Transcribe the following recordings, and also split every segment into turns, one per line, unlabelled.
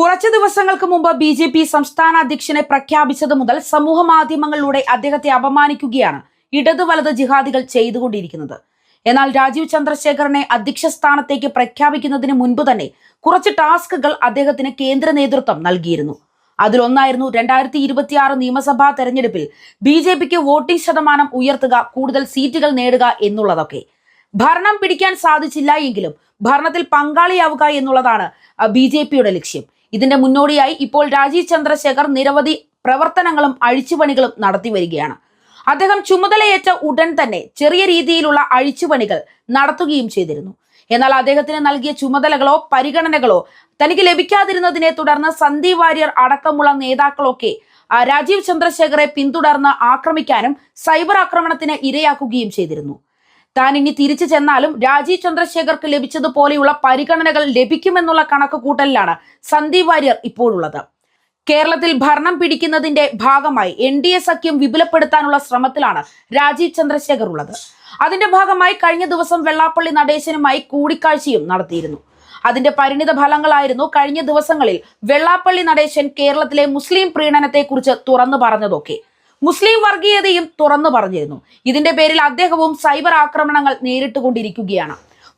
കുറച്ചു ദിവസങ്ങൾക്ക് മുമ്പ് ബി ജെ പി സംസ്ഥാന അധ്യക്ഷനെ പ്രഖ്യാപിച്ചത് മുതൽ സമൂഹ മാധ്യമങ്ങളിലൂടെ അദ്ദേഹത്തെ അപമാനിക്കുകയാണ് ഇടതു വലത് ജിഹാദികൾ ചെയ്തുകൊണ്ടിരിക്കുന്നത്. എന്നാൽ രാജീവ് ചന്ദ്രശേഖരനെ അധ്യക്ഷ സ്ഥാനത്തേക്ക് പ്രഖ്യാപിക്കുന്നതിന് മുൻപ് തന്നെ കുറച്ച് ടാസ്കുകൾ അദ്ദേഹത്തിന് കേന്ദ്ര നേതൃത്വം നൽകിയിരുന്നു. അതിലൊന്നായിരുന്നു രണ്ടായിരത്തി ഇരുപത്തിയാറ് നിയമസഭാ തെരഞ്ഞെടുപ്പിൽ ബി ജെ പിക്ക് വോട്ടിംഗ് ശതമാനം ഉയർത്തുക കൂടുതൽ സീറ്റുകൾ നേടുക എന്നുള്ളതൊക്കെ. ഭരണം പിടിക്കാൻ സാധിച്ചില്ല എങ്കിലും ഭരണത്തിൽ പങ്കാളിയാവുക എന്നുള്ളതാണ് ബി ജെ പിയുടെ ലക്ഷ്യം. ഇതിന്റെ മുന്നോടിയായി ഇപ്പോൾ രാജീവ് ചന്ദ്രശേഖർ നിരവധി പ്രവർത്തനങ്ങളും അഴിച്ചുപണികളും നടത്തി വരികയാണ്. അദ്ദേഹം ചുമതലയേറ്റ ഉടൻ തന്നെ ചെറിയ രീതിയിലുള്ള അഴിച്ചുപണികൾ നടത്തുകയും ചെയ്തിരുന്നു. എന്നാൽ അദ്ദേഹത്തിന് നൽകിയ ചുമതലകളോ പരിഗണനകളോ തനിക്ക് ലഭിക്കാതിരുന്നതിനെ തുടർന്ന് സന്ദീപ് വാര്യർ അടക്കമുള്ള നേതാക്കളൊക്കെ രാജീവ് ചന്ദ്രശേഖറെ പിന്തുടർന്ന് ആക്രമിക്കാനും സൈബർ ആക്രമണത്തിന് ഇരയാക്കുകയും ചെയ്തിരുന്നു. താൻ ഇനി തിരിച്ചു ചെന്നാലും രാജീവ് ചന്ദ്രശേഖർക്ക് ലഭിച്ചതുപോലെയുള്ള പരിഗണനകൾ ലഭിക്കുമെന്നുള്ള കണക്ക് കൂട്ടലിലാണ് സന്ദീപ് വാര്യർ ഇപ്പോഴുള്ളത്. കേരളത്തിൽ ഭരണം പിടിക്കുന്നതിന്റെ ഭാഗമായി എൻ ഡി എ സഖ്യം വിപുലപ്പെടുത്താനുള്ള ശ്രമത്തിലാണ് രാജീവ് ചന്ദ്രശേഖർ ഉള്ളത്. അതിന്റെ ഭാഗമായി കഴിഞ്ഞ ദിവസം വെള്ളാപ്പള്ളി നടേശനുമായി കൂടിക്കാഴ്ചയും നടത്തിയിരുന്നു. അതിന്റെ പരിണിത ഫലങ്ങളായിരുന്നു കഴിഞ്ഞ ദിവസങ്ങളിൽ വെള്ളാപ്പള്ളി നടേശൻ കേരളത്തിലെ മുസ്ലിം പ്രീണനത്തെക്കുറിച്ച് തുറന്നു പറഞ്ഞതൊക്കെ. മുസ്ലിം വർഗീയതയും തുറന്നു പറഞ്ഞിരുന്നു. ഇതിന്റെ പേരിൽ അദ്ദേഹവും സൈബർ ആക്രമണങ്ങൾ നേരിട്ടുകൊണ്ടിരിക്കുകയാണ്.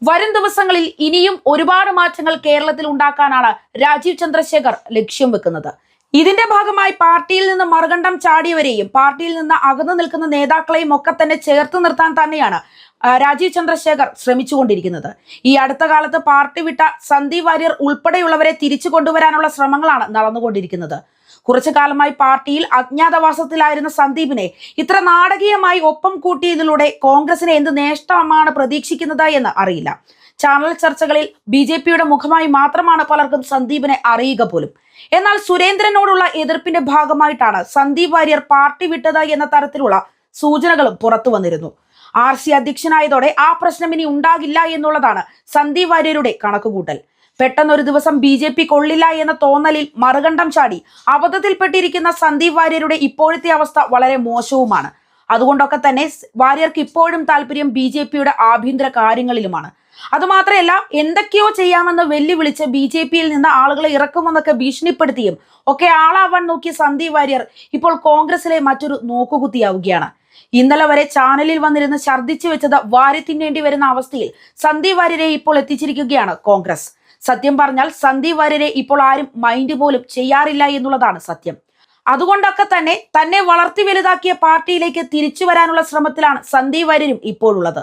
വരും ദിവസങ്ങളിൽ ഇനിയും ഒരുപാട് മാറ്റങ്ങൾ കേരളത്തിൽ ഉണ്ടാക്കാനാണ് രാജീവ് ചന്ദ്രശേഖർ ലക്ഷ്യം വെക്കുന്നത്. ഇതിന്റെ ഭാഗമായി പാർട്ടിയിൽ നിന്ന് മറുകണ്ഠം ചാടിയവരെയും പാർട്ടിയിൽ നിന്ന് അകന്നു നിൽക്കുന്ന നേതാക്കളെയും ഒക്കെ തന്നെ ചേർത്ത് നിർത്താൻ തന്നെയാണ് രാജീവ് ചന്ദ്രശേഖർ ശ്രമിച്ചുകൊണ്ടിരിക്കുന്നത്. ഈ അടുത്ത കാലത്ത് പാർട്ടി വിട്ട സന്ദീപ് വാര്യർ ഉൾപ്പെടെയുള്ളവരെ തിരിച്ചു കൊണ്ടുവരാനുള്ള ശ്രമങ്ങളാണ് നടന്നുകൊണ്ടിരിക്കുന്നത്. കുറച്ചു കാലമായി പാർട്ടിയിൽ അജ്ഞാതവാസത്തിലായിരുന്ന സന്ദീപിനെ ഇത്ര നാടകീയമായി ഒപ്പം കൂട്ടിയതിലൂടെ കോൺഗ്രസിന് എന്ത് നേഷ്ടമാണ് പ്രതീക്ഷിക്കുന്നത് എന്ന് അറിയില്ല. ചാനൽ ചർച്ചകളിൽ ബി ജെ പിയുടെ മുഖമായി മാത്രമാണ് പലർക്കും സന്ദീപിനെ അറിയുക പോലും. എന്നാൽ സുരേന്ദ്രനോടുള്ള എതിർപ്പിന്റെ ഭാഗമായിട്ടാണ് സന്ദീപ് വാര്യർ പാർട്ടി വിട്ടത് എന്ന തരത്തിലുള്ള സൂചനകളും പുറത്തു വന്നിരുന്നു. ആർ സി അധ്യക്ഷനായതോടെ ആ പ്രശ്നം ഇനി ഉണ്ടാകില്ല എന്നുള്ളതാണ് സന്ദീപ് വാര്യരുടെ കണക്കുകൂട്ടൽ. പെട്ടെന്ന് ഒരു ദിവസം ബി ജെ പി കൊള്ളില്ല എന്ന തോന്നലിൽ മറുകണ്ഠം ചാടി അബദ്ധത്തിൽപ്പെട്ടിരിക്കുന്ന സന്ദീപ് വാര്യരുടെ ഇപ്പോഴത്തെ അവസ്ഥ വളരെ മോശവുമാണ്. അതുകൊണ്ടൊക്കെ തന്നെ വാര്യർക്ക് ഇപ്പോഴും താല്പര്യം ബി ജെ പിയുടെ ആഭ്യന്തര കാര്യങ്ങളിലുമാണ്. അതുമാത്രമല്ല എന്തൊക്കെയോ ചെയ്യാമെന്ന് വെല്ലുവിളിച്ച് ബി ജെ പിയിൽ നിന്ന് ആളുകളെ ഇറക്കുമെന്നൊക്കെ ഭീഷണിപ്പെടുത്തിയും ഒക്കെ ആളാവാൻ നോക്കിയ സന്ദീപ് വാര്യർ ഇപ്പോൾ കോൺഗ്രസിലെ മറ്റൊരു നോക്കുകുത്തിയാവുകയാണ്. ഇന്നലെ വരെ ചാനലിൽ വന്നിരുന്ന് ഛർദ്ദിച്ചു വെച്ചത് വാരി തിന്നേണ്ടി വരുന്ന അവസ്ഥയിൽ സന്ദീപ് വാര്യരെ ഇപ്പോൾ എത്തിച്ചിരിക്കുകയാണ് കോൺഗ്രസ്. സത്യം പറഞ്ഞാൽ സന്ദീപ് വാര്യരെ ഇപ്പോൾ ആരും മൈൻഡ് പോലും ചെയ്യാറില്ല എന്നുള്ളതാണ് സത്യം. അതുകൊണ്ടൊക്കെ തന്നെ തന്നെ വളർത്തി വലുതാക്കിയ പാർട്ടിയിലേക്ക് തിരിച്ചു വരാനുള്ള ശ്രമത്തിലാണ് സന്ദീപ് വാര്യരും ഇപ്പോഴുള്ളത്.